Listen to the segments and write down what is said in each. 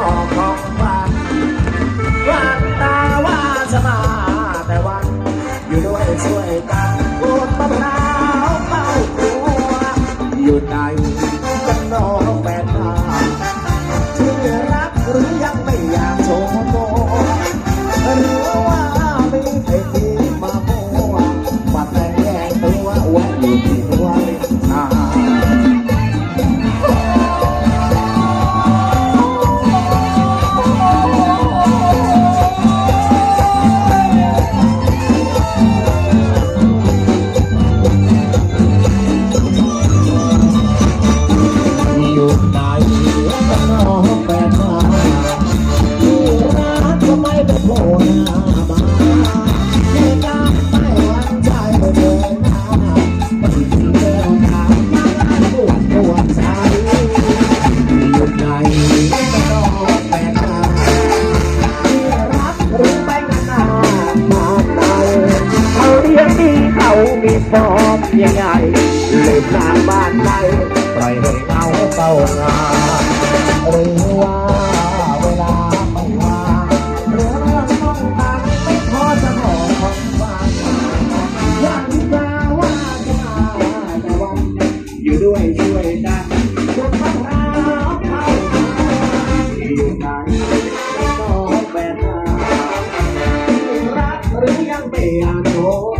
อวันตาว่าจะมาแต่วันอยู่ด้วยช่วยกันกูมะพร้าวเป้าหัวอยู่ได้ ฟอร์มยังไงลืมนางบ้านไหนปล่อยให้เงาเต้างาหรือว่าเวลาไม่ว่าเรื่องเรื่องต้องการไม่พอจะขอของฟังอยากที่จะว่าจะมาแต่วันอยู่ด้วยช่วยกันจนมะพร้าวเข้าอยู่ไหนก็แฟนมารักหรือยังไม่อยากโ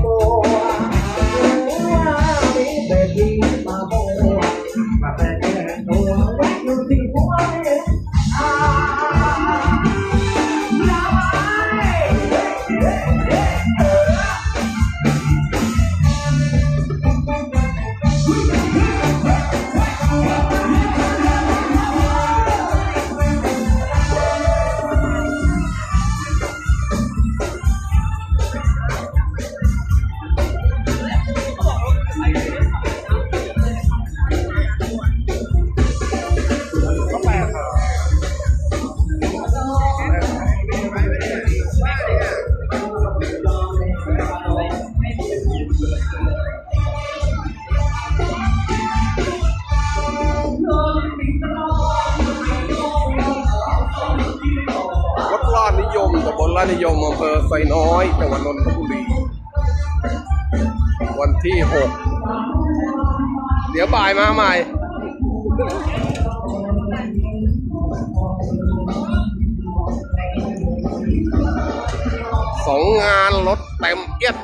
ลานิยมอำเภอไซน้อย จังหวัดนนทบุรี วันที่หกเดี๋ยวบ่ายมาใหม่ สองงานรถเต็มเอียด